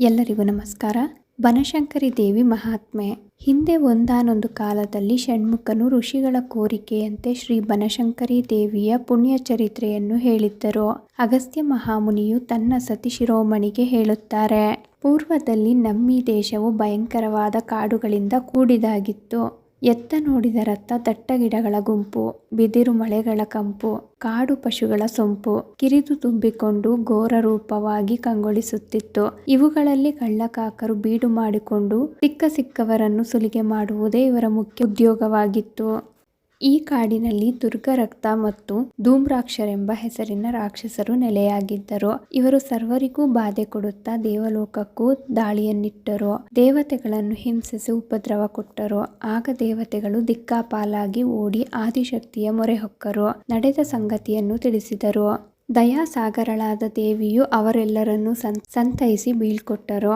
ಎಲ್ಲರಿಗೂ ನಮಸ್ಕಾರ. ಬನಶಂಕರಿ ದೇವಿ ಮಹಾತ್ಮೆ. ಹಿಂದೆ ಒಂದಾನೊಂದು ಕಾಲದಲ್ಲಿ ಷಣ್ಮುಖನು ಋಷಿಗಳ ಕೋರಿಕೆಯಂತೆ ಶ್ರೀ ಬನಶಂಕರಿ ದೇವಿಯ ಪುಣ್ಯ ಚರಿತ್ರೆಯನ್ನು ಹೇಳಿದ್ದರು. ಅಗಸ್ತ್ಯ ಮಹಾಮುನಿಯು ತನ್ನ ಸತಿ ಶಿರೋಮಣಿಗೆ ಹೇಳುತ್ತಾರೆ, ಪೂರ್ವದಲ್ಲಿ ನಮ್ಮಿ ದೇಶವು ಭಯಂಕರವಾದ ಕಾಡುಗಳಿಂದ ಕೂಡಿದಾಗಿತ್ತು. ಎತ್ತ ನೋಡಿದ ರತ್ತ ದಟ್ಟ ಗಿಡಗಳ ಗುಂಪು, ಬಿದಿರು ಮಳೆಗಳ ಕಂಪು, ಕಾಡು ಪಶುಗಳ ಸೊಂಪು ಕಿರಿದು ತುಂಬಿಕೊಂಡು ಘೋರ ರೂಪವಾಗಿ ಕಂಗೊಳಿಸುತ್ತಿತ್ತು. ಇವುಗಳಲ್ಲಿ ಕಳ್ಳಕಾಕರು ಬೀಡು ಮಾಡಿಕೊಂಡು ಸಿಕ್ಕ ಸಿಕ್ಕವರನ್ನು ಸುಲಿಗೆ ಮಾಡುವುದೇ ಇವರ ಮುಖ್ಯ ಉದ್ಯೋಗವಾಗಿತ್ತು. ಈ ಕಾಡಿನಲ್ಲಿ ದುರ್ಗರಕ್ತ ಮತ್ತು ಧೂಮ್ರಾಕ್ಷರೆಂಬ ಹೆಸರಿನ ರಾಕ್ಷಸರು ನೆಲೆಯಾಗಿದ್ದರು. ಇವರು ಸರ್ವರಿಗೂ ಬಾಧೆ ಕೊಡುತ್ತಾ ದೇವಲೋಕಕ್ಕೂ ದಾಳಿಯನ್ನಿಟ್ಟರು. ದೇವತೆಗಳನ್ನು ಹಿಂಸಿಸಿ ಉಪದ್ರವ ಕೊಟ್ಟರು. ಆಗ ದೇವತೆಗಳು ದಿಕ್ಕಾಪಾಲಾಗಿ ಓಡಿ ಆದಿಶಕ್ತಿಯ ಮೊರೆ ಹೊಕ್ಕರು. ನಡೆದ ಸಂಗತಿಯನ್ನು ತಿಳಿಸಿದರು. ದಯಾಸಾಗರಳಾದ ದೇವಿಯು ಅವರೆಲ್ಲರನ್ನೂ ಸಂತೈಸಿ ಬೀಳ್ಕೊಟ್ಟರು.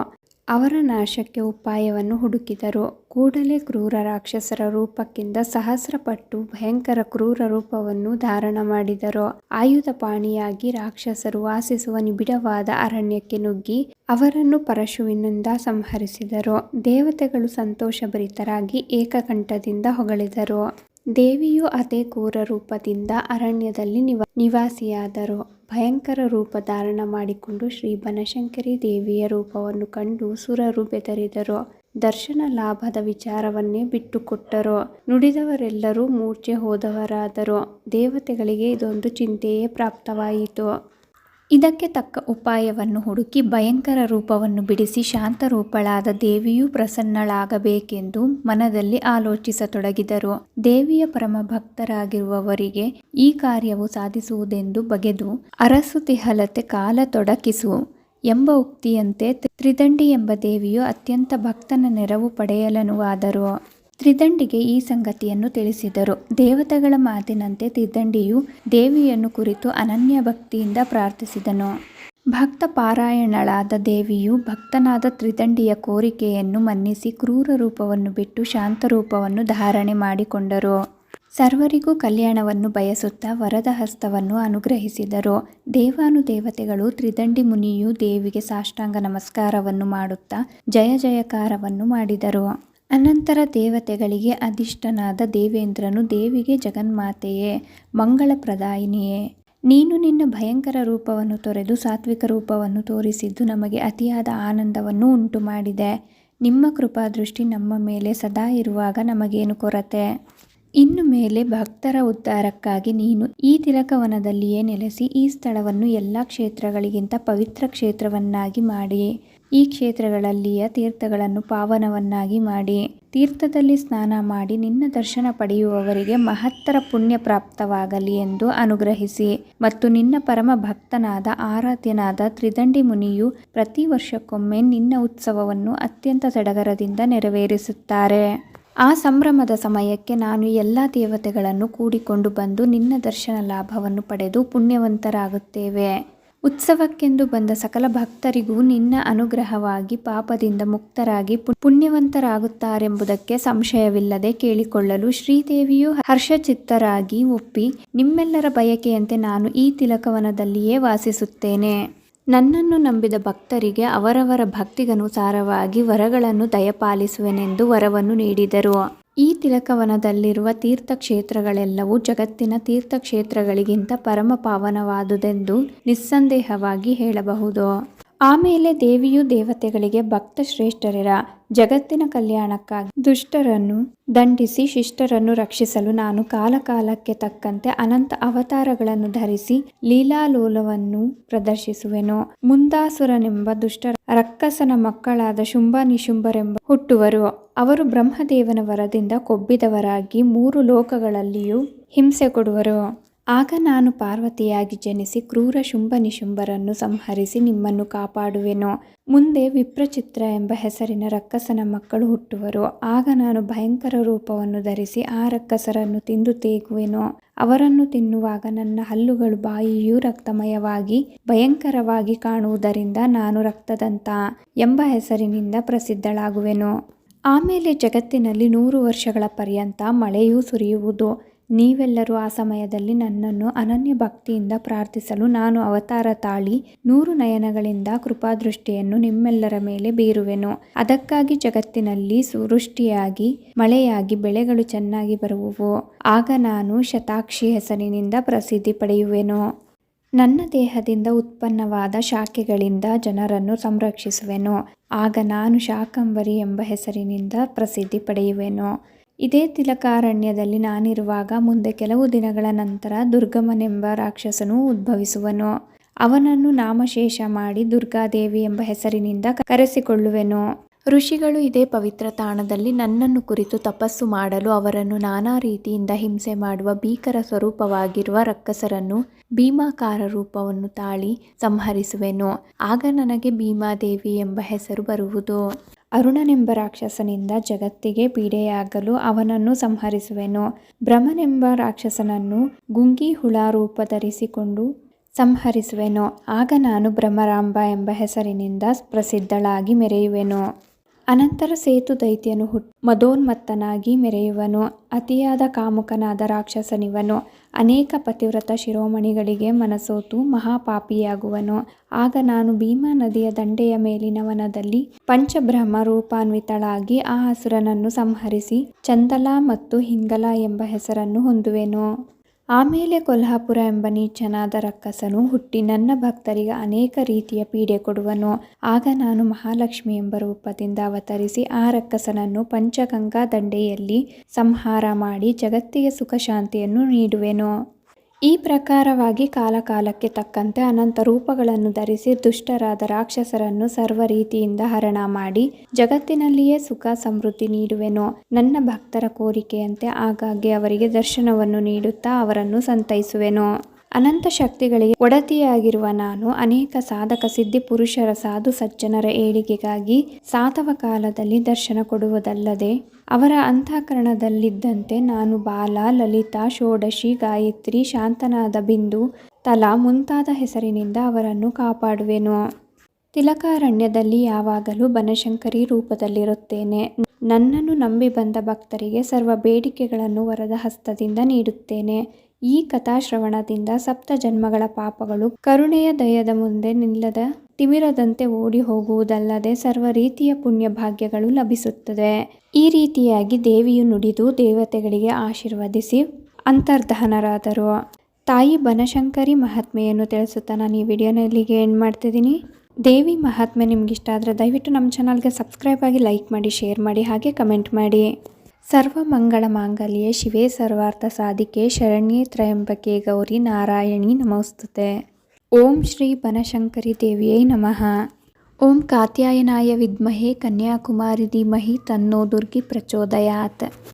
ಅವರ ನಾಶಕ್ಕೆ ಉಪಾಯವನ್ನು ಹುಡುಕಿದರು. ಕೂಡಲೇ ಕ್ರೂರ ರಾಕ್ಷಸರ ರೂಪಕ್ಕಿಂತ ಸಹಸ್ರಪಟ್ಟು ಭಯಂಕರ ಕ್ರೂರ ರೂಪವನ್ನು ಧಾರಣ ಮಾಡಿದರು. ಆಯುಧ ಪಾಣಿಯಾಗಿ ರಾಕ್ಷಸರು ವಾಸಿಸುವ ನಿಬಿಡವಾದ ಅರಣ್ಯಕ್ಕೆ ನುಗ್ಗಿ ಅವರನ್ನು ಪರಶುವಿನಿಂದ ಸಂಹರಿಸಿದರು. ದೇವತೆಗಳು ಸಂತೋಷಭರಿತರಾಗಿ ಏಕಕಂಠದಿಂದ ಹೊಗಳಿದರು. ದೇವಿಯು ಅದೇ ಕ್ರೂರ ರೂಪದಿಂದ ಅರಣ್ಯದಲ್ಲಿ ನಿವ, ನಿವಾಸಿಯಾದರು. ಭಯಂಕರ ರೂಪ ಧಾರಣ ಮಾಡಿಕೊಂಡು ಶ್ರೀ ಬನಶಂಕರಿ ದೇವಿಯ ರೂಪವನ್ನು ಕಂಡು ಸುರರು ಬೆದರಿದರು. ದರ್ಶನ ಲಾಭದ ವಿಚಾರವನ್ನೇ ಬಿಟ್ಟುಕೊಟ್ಟರು. ನುಡಿದವರೆಲ್ಲರೂ ಮೂರ್ಛೆ ಹೋದವರಾದರು. ದೇವತೆಗಳಿಗೆ ಇದೊಂದು ಚಿಂತೆಯೇ ಪ್ರಾಪ್ತವಾಯಿತು. ಇದಕ್ಕೆ ತಕ್ಕ ಉಪಾಯವನ್ನು ಹುಡುಕಿ ಭಯಂಕರ ರೂಪವನ್ನು ಬಿಡಿಸಿ ಶಾಂತರೂಪಳಾದ ದೇವಿಯೂ ಪ್ರಸನ್ನಳಾಗಬೇಕೆಂದು ಮನದಲ್ಲಿ ಆಲೋಚಿಸತೊಡಗಿದರು. ದೇವಿಯ ಪರಮ ಭಕ್ತರಾಗಿರುವವರಿಗೆ ಈ ಕಾರ್ಯವು ಸಾಧಿಸುವುದೆಂದು ಬಗೆದು ಅರಸು ತಿಹಲತೆ ಕಾಲ ತೊಡಕಿಸು ಎಂಬ ಉಕ್ತಿಯಂತೆ ತ್ರಿದಂಡಿ ಎಂಬ ದೇವಿಯು ಅತ್ಯಂತ ಭಕ್ತನ ನೆರವು ಪಡೆಯಲನುವಾದರು. ತ್ರಿದಂಡಿಗೆ ಈ ಸಂಗತಿಯನ್ನು ತಿಳಿಸಿದರು. ದೇವತೆಗಳ ಮಾತಿನಂತೆ ತ್ರಿದಂಡಿಯು ದೇವಿಯನ್ನು ಕುರಿತು ಅನನ್ಯ ಭಕ್ತಿಯಿಂದ ಪ್ರಾರ್ಥಿಸಿದನು. ಭಕ್ತ ಪಾರಾಯಣಳಾದ ದೇವಿಯು ಭಕ್ತನಾದ ತ್ರಿದಂಡಿಯ ಕೋರಿಕೆಯನ್ನು ಮನ್ನಿಸಿ ಕ್ರೂರ ರೂಪವನ್ನು ಬಿಟ್ಟು ಶಾಂತ ರೂಪವನ್ನು ಧಾರಣೆ ಮಾಡಿಕೊಂಡರು. ಸರ್ವರಿಗೂ ಕಲ್ಯಾಣವನ್ನು ಬಯಸುತ್ತಾ ವರದ ಹಸ್ತವನ್ನು ಅನುಗ್ರಹಿಸಿದರು. ದೇವಾನುದೇವತೆಗಳು ತ್ರಿದಂಡಿ ಮುನಿಯು ದೇವಿಗೆ ಸಾಷ್ಟಾಂಗ ನಮಸ್ಕಾರವನ್ನು ಮಾಡುತ್ತಾ ಜಯ ಜಯಕಾರವನ್ನು ಮಾಡಿದರು. ಅನಂತರ ದೇವತೆಗಳಿಗೆ ಅಧಿಷ್ಠನಾದ ದೇವೇಂದ್ರನು ದೇವಿಗೆ ಜಗನ್ಮಾತೆಯೇ ಮಂಗಳ ಪ್ರದಾಯಿನಿಯೇ ನೀನು ನಿನ್ನ ಭಯಂಕರ ರೂಪವನ್ನು ತೊರೆದು ಸಾತ್ವಿಕ ರೂಪವನ್ನು ತೋರಿಸಿದ್ದು ನಮಗೆ ಅತಿಯಾದ ಆನಂದವನ್ನು ಉಂಟು ಮಾಡಿದೆ ನಿಮ್ಮ ಕೃಪಾದೃಷ್ಟಿ ನಮ್ಮ ಮೇಲೆ ಸದಾ ಇರುವಾಗ ನಮಗೇನು ಕೊರತೆ? ಇನ್ನು ಮೇಲೆ ಭಕ್ತರ ಉದ್ಧಾರಕ್ಕಾಗಿ ನೀನು ಈ ತಿಲಕವನದಲ್ಲಿಯೇ ನೆಲೆಸಿ ಈ ಸ್ಥಳವನ್ನು ಎಲ್ಲ ಕ್ಷೇತ್ರಗಳಿಗಿಂತ ಪವಿತ್ರ ಕ್ಷೇತ್ರವನ್ನಾಗಿ ಮಾಡಿ. ಈ ಕ್ಷೇತ್ರಗಳಲ್ಲಿಯ ತೀರ್ಥಗಳನ್ನು ಪಾವನವನ್ನಾಗಿ ಮಾಡಿ, ತೀರ್ಥದಲ್ಲಿ ಸ್ನಾನ ಮಾಡಿ ನಿನ್ನ ದರ್ಶನ ಪಡೆಯುವವರಿಗೆ ಮಹತ್ತರ ಪುಣ್ಯ ಪ್ರಾಪ್ತವಾಗಲಿ ಎಂದು ಅನುಗ್ರಹಿಸಿ. ಮತ್ತು ನಿನ್ನ ಪರಮ ಭಕ್ತನಾದ ಆರಾಧ್ಯನಾದ ತ್ರಿದಂಡಿ ಮುನಿಯು ಪ್ರತಿ ವರ್ಷಕ್ಕೊಮ್ಮೆ ನಿನ್ನ ಉತ್ಸವವನ್ನು ಅತ್ಯಂತ ಸಡಗರದಿಂದ ನೆರವೇರಿಸುತ್ತಾರೆ. ಆ ಸಂಭ್ರಮದ ಸಮಯಕ್ಕೆ ನಾನು ಎಲ್ಲ ದೇವತೆಗಳನ್ನು ಕೂಡಿಕೊಂಡು ಬಂದು ನಿನ್ನ ದರ್ಶನ ಲಾಭವನ್ನು ಪಡೆದು ಪುಣ್ಯವಂತರಾಗುತ್ತೇವೆ. ಉತ್ಸವಕ್ಕೆಂದು ಬಂದ ಸಕಲ ಭಕ್ತರಿಗೂ ನಿನ್ನ ಅನುಗ್ರಹವಾಗಿ ಪಾಪದಿಂದ ಮುಕ್ತರಾಗಿ ಪುಣ್ಯವಂತರಾಗುತ್ತಾರೆಂಬುದಕ್ಕೆ ಸಂಶಯವಿಲ್ಲದೆ ಕೇಳಿಕೊಳ್ಳಲು ಶ್ರೀದೇವಿಯು ಹರ್ಷಚಿತ್ತರಾಗಿ ಒಪ್ಪಿ, ನಿಮ್ಮೆಲ್ಲರ ಬಯಕೆಯಂತೆ ನಾನು ಈ ತಿಲಕವನದಲ್ಲಿಯೇ ವಾಸಿಸುತ್ತೇನೆ. ನನ್ನನ್ನು ನಂಬಿದ ಭಕ್ತರಿಗೆ ಅವರವರ ಭಕ್ತಿಗನುಸಾರವಾಗಿ ವರಗಳನ್ನು ದಯಪಾಲಿಸುವೆನೆಂದು ವರವನ್ನು ನೀಡಿದರು. ಈ ತಿಲಕವನದಲ್ಲಿರುವ ತೀರ್ಥಕ್ಷೇತ್ರಗಳೆಲ್ಲವೂ ಜಗತ್ತಿನ ತೀರ್ಥಕ್ಷೇತ್ರಗಳಿಗಿಂತ ಪರಮ ಪಾವನವಾದುದೆಂದು ನಿಸ್ಸಂದೇಹವಾಗಿ ಹೇಳಬಹುದು. ಆಮೇಲೆ ದೇವಿಯು ದೇವತೆಗಳಿಗೆ ಭಕ್ತ ಶ್ರೇಷ್ಠರಿರ ಜಗತ್ತಿನ ಕಲ್ಯಾಣಕ್ಕಾಗಿ ದುಷ್ಟರನ್ನು ದಂಡಿಸಿ ಶಿಷ್ಟರನ್ನು ರಕ್ಷಿಸಲು ನಾನು ಕಾಲಕಾಲಕ್ಕೆ ತಕ್ಕಂತೆ ಅನಂತ ಅವತಾರಗಳನ್ನು ಧರಿಸಿ ಲೀಲಾಲೋಲವನ್ನು ಪ್ರದರ್ಶಿಸುವೆನು. ಮುಂದಾಸುರನೆಂಬ ದುಷ್ಟ ರಕ್ಕಸನ ಮಕ್ಕಳಾದ ಶುಂಭ ನಿಶುಂಭರೆಂಬ ಹುಟ್ಟುವರು. ಅವರು ಬ್ರಹ್ಮದೇವನ ವರದಿಂದ ಕೊಬ್ಬಿದವರಾಗಿ ಮೂರು ಲೋಕಗಳಲ್ಲಿಯೂ ಹಿಂಸೆ ಕೊಡುವರು. ಆಗ ನಾನು ಪಾರ್ವತಿಯಾಗಿ ಜನಿಸಿ ಕ್ರೂರ ಶುಂಭ ನಿಶುಂಭರನ್ನು ಸಂಹರಿಸಿ ನಿಮ್ಮನ್ನು ಕಾಪಾಡುವೆನು. ಮುಂದೆ ವಿಪ್ರಚಿತ್ರ ಎಂಬ ಹೆಸರಿನ ರಕ್ಕಸನ ಮಕ್ಕಳು ಹುಟ್ಟುವರು. ಆಗ ನಾನು ಭಯಂಕರ ರೂಪವನ್ನು ಧರಿಸಿ ಆ ರಕ್ಕಸರನ್ನು ತಿಂದು ತೇಗುವೆನು. ಅವರನ್ನು ತಿನ್ನುವಾಗ ನನ್ನ ಹಲ್ಲುಗಳು ಬಾಯಿಯೂ ರಕ್ತಮಯವಾಗಿ, ಭಯಂಕರವಾಗಿ ಕಾಣುವುದರಿಂದ ನಾನು ರಕ್ತದಂತ ಎಂಬ ಹೆಸರಿನಿಂದ ಪ್ರಸಿದ್ಧಳಾಗುವೆನು. ಆಮೇಲೆ ಜಗತ್ತಿನಲ್ಲಿ ನೂರು ವರ್ಷಗಳ ಪರ್ಯಂತ ಮಳೆಯೂ ಸುರಿಯುವುದು. ನೀವೆಲ್ಲರೂ ಆ ಸಮಯದಲ್ಲಿ ನನ್ನನ್ನು ಅನನ್ಯ ಭಕ್ತಿಯಿಂದ ಪ್ರಾರ್ಥಿಸಲು ನಾನು ಅವತಾರ ತಾಳಿ ನೂರು ನಯನಗಳಿಂದ ಕೃಪಾದೃಷ್ಟಿಯನ್ನು ನಿಮ್ಮೆಲ್ಲರ ಮೇಲೆ ಬೀರುವೆನು. ಅದಕ್ಕಾಗಿ ಜಗತ್ತಿನಲ್ಲಿ ಸುವೃಷ್ಟಿಯಾಗಿ ಮಳೆಯಾಗಿ ಬೆಳೆಗಳು ಚೆನ್ನಾಗಿ ಬರುವುವು. ಆಗ ನಾನು ಶತಾಕ್ಷಿ ಹೆಸರಿನಿಂದ ಪ್ರಸಿದ್ಧಿ ಪಡೆಯುವೆನು. ನನ್ನ ದೇಹದಿಂದ ಉತ್ಪನ್ನವಾದ ಶಾಖೆಗಳಿಂದ ಜನರನ್ನು ಸಂರಕ್ಷಿಸುವೆನು. ಆಗ ನಾನು ಶಾಕಂಬರಿ ಎಂಬ ಹೆಸರಿನಿಂದ ಪ್ರಸಿದ್ಧಿ ಪಡೆಯುವೆನು. ಇದೇ ತಿಲಕಾರಣ್ಯದಲ್ಲಿ ನಾನಿರುವಾಗ ಮುಂದೆ ಕೆಲವು ದಿನಗಳ ನಂತರ ದುರ್ಗಮನೆಂಬ ರಾಕ್ಷಸನು ಉದ್ಭವಿಸುವನು. ಅವನನ್ನು ನಾಮಶೇಷ ಮಾಡಿ ದುರ್ಗಾದೇವಿ ಎಂಬ ಹೆಸರಿನಿಂದ ಕರೆಸಿಕೊಳ್ಳುವೆನು. ಋಷಿಗಳು ಇದೇ ಪವಿತ್ರ ತಾಣದಲ್ಲಿ ನನ್ನನ್ನು ಕುರಿತು ತಪಸ್ಸು ಮಾಡಲು ಅವರನ್ನು ನಾನಾ ರೀತಿಯಿಂದ ಹಿಂಸೆ ಮಾಡುವ ಭೀಕರ ಸ್ವರೂಪವಾಗಿರುವ ರಕ್ಕಸರನ್ನು ಭೀಮಾಕಾರ ರೂಪವನ್ನು ತಾಳಿ ಸಂಹರಿಸುವೆನು. ಆಗ ನನಗೆ ಭೀಮಾದೇವಿ ಎಂಬ ಹೆಸರು ಬರುವುದು. ಅರುಣನೆಂಬ ರಾಕ್ಷಸನಿಂದ ಜಗತ್ತಿಗೆ ಪೀಡೆಯಾಗಲು ಅವನನ್ನು ಸಂಹರಿಸುವೆನು. ಭ್ರಮನೆಂಬ ರಾಕ್ಷಸನನ್ನು ಗುಂಗಿ ಹುಳ ರೂಪ ಧರಿಸಿಕೊಂಡು ಸಂಹರಿಸುವೆನು. ಆಗ ನಾನು ಭ್ರಮರಾಂಬ ಎಂಬ ಹೆಸರಿನಿಂದ ಪ್ರಸಿದ್ಧಳಾಗಿ ಮೆರೆಯುವೆನು. ಅನಂತರ ಸೇತು ದೈತ್ಯನು ಹುಟ್ ಮದೋನ್ಮತ್ತನಾಗಿ ಮೆರೆಯುವನು. ಅತಿಯಾದ ಕಾಮುಕನಾದ ರಾಕ್ಷಸನಿವನು. ಅನೇಕ ಪತಿವ್ರತ ಶಿರೋಮಣಿಗಳಿಗೆ ಮನಸೋತು ಮಹಾಪಾಪಿಯಾಗುವನು. ಆಗ ನಾನು ಭೀಮಾ ನದಿಯ ದಂಡೆಯ ಮೇಲಿನ ವನದಲ್ಲಿ ಪಂಚಬ್ರಹ್ಮ ರೂಪಾನ್ವಿತಳಾಗಿ ಆ ಹಸುರನನ್ನು ಸಂಹರಿಸಿ ಚಂದಲ ಮತ್ತು ಹಿಂಗಲ ಎಂಬ ಹೆಸರನ್ನು ಹೊಂದುವೆನು. ಆಮೇಲೆ ಕೊಲ್ಹಾಪುರ ಎಂಬ ನೀಚನಾದ ರಕ್ಕಸನು ಹುಟ್ಟಿ ನನ್ನ ಭಕ್ತರಿಗೆ ಅನೇಕ ರೀತಿಯ ಪೀಡೆ ಕೊಡುವನು. ಆಗ ನಾನು ಮಹಾಲಕ್ಷ್ಮಿ ಎಂಬ ರೂಪದಿಂದ ಅವತರಿಸಿ ಆ ರಕ್ಕಸನನ್ನು ಪಂಚಗಂಗಾ ದಂಡೆಯಲ್ಲಿ ಸಂಹಾರ ಮಾಡಿ ಜಗತ್ತಿಗೆ ಸುಖಶಾಂತಿಯನ್ನು ನೀಡುವೆನು. ಈ ಪ್ರಕಾರವಾಗಿ ಕಾಲಕಾಲಕ್ಕೆ ತಕ್ಕಂತೆ ಅನಂತ ರೂಪಗಳನ್ನು ಧರಿಸಿ ದುಷ್ಟರಾದ ರಾಕ್ಷಸರನ್ನು ಸರ್ವ ರೀತಿಯಿಂದ ಹರಣ ಮಾಡಿ ಜಗತ್ತಿನಲ್ಲಿಯೇ ಸುಖ ಸಮೃದ್ಧಿ ನೀಡುವೆನು ನನ್ನ ಭಕ್ತರ ಕೋರಿಕೆಯಂತೆ ಆಗಾಗ್ಗೆ ಅವರಿಗೆ ದರ್ಶನವನ್ನು ನೀಡುತ್ತಾ ಅವರನ್ನು ಸಂತೈಸುವೆನು. ಅನಂತ ಶಕ್ತಿಗಳಿಗೆ ಒಡತಿಯಾಗಿರುವ ನಾನು ಅನೇಕ ಸಾಧಕ ಸಿದ್ಧಿ ಪುರುಷರ ಸಾಧು ಸಜ್ಜನರ ಏಳಿಗೆಗಾಗಿ ಸಾತವ ಕಾಲದಲ್ಲಿ ದರ್ಶನ ಕೊಡುವುದಲ್ಲದೆ ಅವರ ಅಂತಃಕರಣದಲ್ಲಿದ್ದಂತೆ ನಾನು ಬಾಲ, ಲಲಿತಾ, ಷೋಡಶಿ, ಗಾಯತ್ರಿ, ಶಾಂತನಾದ ಬಿಂದು, ತಲಾ ಮುಂತಾದ ಹೆಸರಿನಿಂದ ಅವರನ್ನು ಕಾಪಾಡುವೆನು. ತಿಲಕಾರಣ್ಯದಲ್ಲಿ ಯಾವಾಗಲೂ ಬನಶಂಕರಿ ರೂಪದಲ್ಲಿರುತ್ತೇನೆ. ನನ್ನನ್ನು ನಂಬಿ ಬಂದ ಭಕ್ತರಿಗೆ ಸರ್ವ ಬೇಡಿಕೆಗಳನ್ನು ವರದ ಹಸ್ತದಿಂದ ನೀಡುತ್ತೇನೆ. ಈ ಕಥಾಶ್ರವಣದಿಂದ ಸಪ್ತ ಜನ್ಮಗಳ ಪಾಪಗಳು ಕರುಣೆಯ ದಯದ ಮುಂದೆ ನಿಲ್ಲದ ತಿಮಿರದಂತೆ ಓಡಿ ಹೋಗುವುದಲ್ಲದೆ ಸರ್ವ ರೀತಿಯ ಪುಣ್ಯ ಭಾಗ್ಯಗಳು ಲಭಿಸುತ್ತದೆ. ಈ ರೀತಿಯಾಗಿ ದೇವಿಯು ನುಡಿದು ದೇವತೆಗಳಿಗೆ ಆಶೀರ್ವದಿಸಿ ಅಂತರ್ಧಾನರಾದರು ತಾಯಿ ಬನಶಂಕರಿ ಮಹಾತ್ಮೆಯನ್ನು ತಿಳಿಸುತ್ತಾ ನಾನು ಈ ವಿಡಿಯೋನ ಏನು ಮಾಡ್ತಿದ್ದೀನಿ. ದೇವಿ ಮಹಾತ್ಮೆ ನಿಮ್ಗೆ ಇಷ್ಟ ಆದರೆ ದಯವಿಟ್ಟು ನಮ್ಮ ಚಾನಲ್ಗೆ ಸಬ್ಸ್ಕ್ರೈಬ್ ಆಗಿ ಲೈಕ್ ಮಾಡಿ ಶೇರ್ ಮಾಡಿ, ಹಾಗೆ ಕಮೆಂಟ್ ಮಾಡಿ. ಸರ್ವ ಮಂಗಳ ಮಾಂಗಲ್ಯೆ, ಶಿವೇ ಸರ್ವಾರ್ಥ ಸಾಧಿಕೆ, ಶರಣ್ಯ ತ್ರಯಂಬಕೆ ಗೌರಿ ನಾರಾಯಣಿ ನಮೋಸ್ತುತೆ. ಓಂ ಶ್ರೀ ಬನಶಂಕರಿ ದೇವಿಯೈ ನಮಃ. ಓಂ ಕಾತ್ಯಾಯನಾಯ ವಿದ್ಮಹೇ ಕನ್ಯಾಕುಮಾರಿ ಧೀಮಹಿ ತನ್ನೋ ದುರ್ಗಿ ಪ್ರಚೋದಯಾತ್.